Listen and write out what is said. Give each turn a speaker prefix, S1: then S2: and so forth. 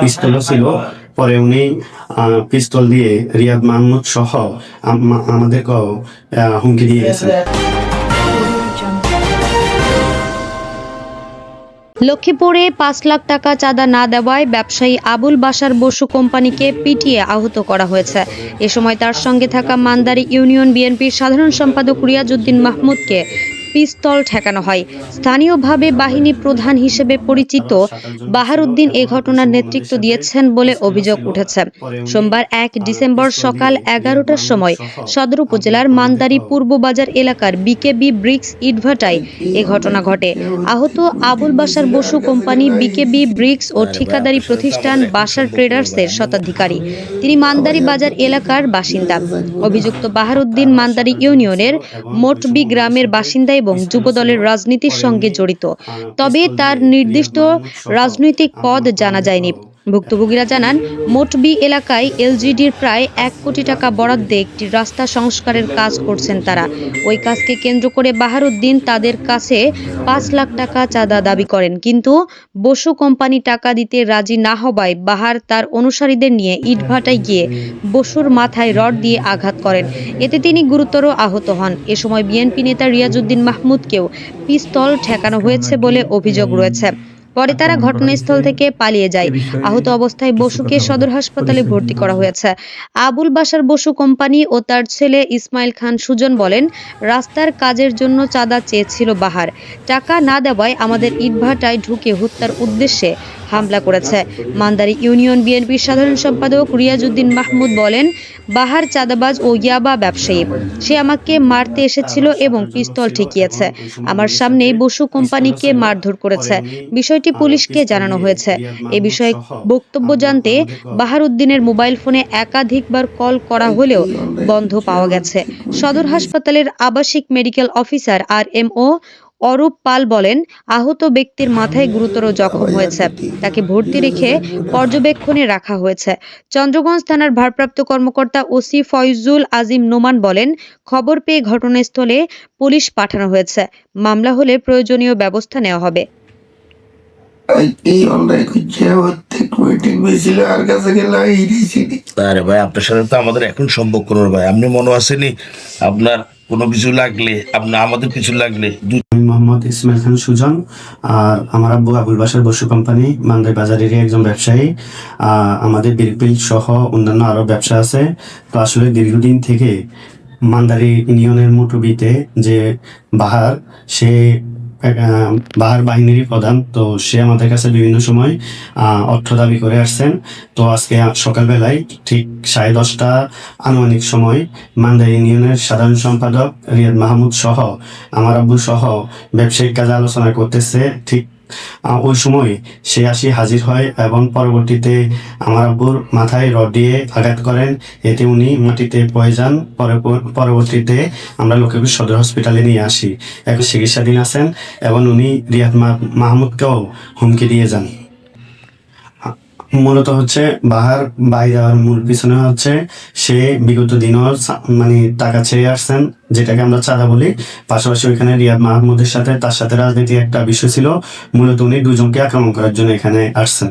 S1: পিস্তলও ছিল। পরে উনি পিস্তল দিয়ে রিয়াদ মাহমুদ সহ আম- আমাদেরকেও হুমকি দিয়ে
S2: লক্ষ্মীপুরে পাঁচ লাখ টাকা চাঁদা না দেওয়ায় ব্যবসায়ী আবুল বাসার বসু কোম্পানিকে পিটিয়ে আহত করা হয়েছে। এ সময় তার সঙ্গে থাকা মান্দারি ইউনিয়ন বিএনপির সাধারণ সম্পাদক রিয়াজউদ্দিন মাহমুদকে পিস্তল ঠেকানো হয়। স্থানীয়ভাবে বাহিনী প্রধান হিসেবে পরিচিত বাহারুদ্দিন এ ঘটনার নেতৃত্ব দিয়েছেন বলে অভিযোগ উঠেছে। সোমবার এক ডিসেম্বর সকাল এগারোটার সময় সদর উপজেলার মান্দারি পূর্ব বাজার এলাকার বিকেবি ব্রিক্স ইটভাটায় এ ঘটনা ঘটে। আহত Abul Basar Basu company BKB bricks ও ঠিকাদারি প্রতিষ্ঠান বাসার ট্রেডার্সের শতাধিকারী। তিনি মান্দারি বাজার এলাকার বাসিন্দা। অভিযুক্ত বাহারুদ্দিন মান্দারি ইউনিয়নের মোটবি গ্রামের বাসিন্দা এবং যুবদলের রাজনীতির সঙ্গে জড়িত। তবে তার নির্দিষ্ট রাজনৈতিক পদ জানা যায়নি। ভুক্তভোগীরা জানান মোটবি এলাকায় এলজিডির প্রায় এক কোটি টাকা বরাদ্দে একটি রাস্তা সংস্কারের কাজ করছেন তারা। ওই কাজকে কেন্দ্র করে বাহারুদ্দিন তাদের কাছে পাঁচ লাখ টাকা চাঁদা দাবি করেন। কিন্তু বসু কোম্পানি টাকা দিতে রাজি না হওয়ায় বাহার তার অনুসারীদের নিয়ে ইটভাটায় গিয়ে বসুর মাথায় রড দিয়ে আঘাত করেন। এতে তিনি গুরুতর আহত হন। এ সময় বিএনপি নেতা রিয়াজউদ্দিন মাহমুদকেও পিস্তল ঠেকানো হয়েছে বলে অভিযোগ রয়েছে। পরে তারা ঘটনাস্থল থেকে পালিয়ে যায়। আহত অবস্থায় বসুকে সদর হাসপাতালে ভর্তি করা হয়েছে। আবুল বাসার বসু কোম্পানি ও তার ছেলে ইসমাইল খান সুজন বলেন রাস্তার কাজের জন্য চাঁদা চেয়েছিল বাহার। টাকা না দেওয়ায় আমাদের ইটভাটায় ঢুকে হত্যার উদ্দেশ্যে হামলা করেছে। মান্দারি ইউনিয়ন বিএনপির সাধারণ সম্পাদক রিয়াজউদ্দিন মাহমুদ বলেন, বাহার চাঁদাবাজ ও ইয়াবা ব্যবসায়ী, সে আমাকে মারতে এসেছিল এবং পিস্তল ঠেকিয়েছে। আমার সামনে বসু কোম্পানিকে মারধর করেছে। বিষয়টি পুলিশকে জানানো হয়েছে। এ বিষয়ে বক্তব্য জানতে বাহারুদ্দিনের মোবাইল ফোনে একাধিকবার কল করা হলেও বন্ধ পাওয়া গেছে। সদর হাসপাতালের আবাসিক medical officer R M O Arup Pal বলেন আহত ব্যক্তির মাথায় গুরুতর জখম হয়েছে। তাকে ভর্তি রেখে পর্যবেক্ষণে রাখা হয়েছে। চন্দ্রগঞ্জ থানার ভারপ্রাপ্ত কর্মকর্তা ওসি ফয়জুল আজিম নোমান বলেন খবর পেয়ে ঘটনাস্থলে পুলিশ পাঠানো হয়েছে। মামলা হলে প্রয়োজনীয় ব্যবস্থা নেওয়া হবে।
S3: এই অনলাইন করছে প্রত্যেক মিটিং হয়েছিল আর কাছে গেলে হিরেছিনি
S4: আরে ভাই আপনার সাথে তো আমাদের এখন সম্পর্ক ভাই। আপনি মনে আসেনি আপনার কোনো কিছু লাগলে আপনার আমাদের কিছু লাগলে
S1: আমি মোহাম্মদ ইসমাইল খান সুজন আমার আব্বু আবুল বাসার বসু কোম্পানি মান্দাই বাজারেরই একজন ব্যবসায়ী। আমাদের বিরপিল সহ অন্যান্য আরও ব্যবসা আছে। তো আসলে দীর্ঘদিন থেকে মান্দারি ইউনিয়নের মোটবিতে যে বাহার, সে বাহার বাহিনীরই প্রধান। তো সে আমাদের কাছে বিভিন্ন সময় অর্থ দাবি করে আসছেন। তো আজকে সকালবেলায় ঠিক সাড়ে দশটা আনুমানিক সময় মান্দা ইউনিয়নের সাধারণ সম্পাদক রিয়াদ মাহমুদ সহ, আমার আব্বু সহ ব্যবসায়িক কাজে আলোচনা করতেছে। ঠিক ওই সময় সে আসি হাজির হয় এবং পরবর্তীতে আমার আব্বুর মাথায় রড দিয়ে আঘাত করেন। এতে উনি মাটিতে পয়ে যান। পরে পরবর্তীতে আমরা লক্ষ্মীপুর সদর হসপিটালে নিয়ে আসি। এখন চিকিৎসাধীন আছেন এবং উনি রিয়াদ মাহমুদকেও হুমকি দিয়ে যান। মূলত হচ্ছে বাহার বাই যাওয়ার মূল পিছনে হচ্ছে সে বিগত দিনও মানে টাকা ছেড়ে আসছেন, যেটাকে আমরা চাঁদা বলি। পাশাপাশি ওইখানে রিয়াদ মাহমুদের সাথে তার সাথে রাজনীতি একটা বিষয় ছিল, মূলত উনি দুজনকে আক্রমণ করার জন্য এখানে আসছেন।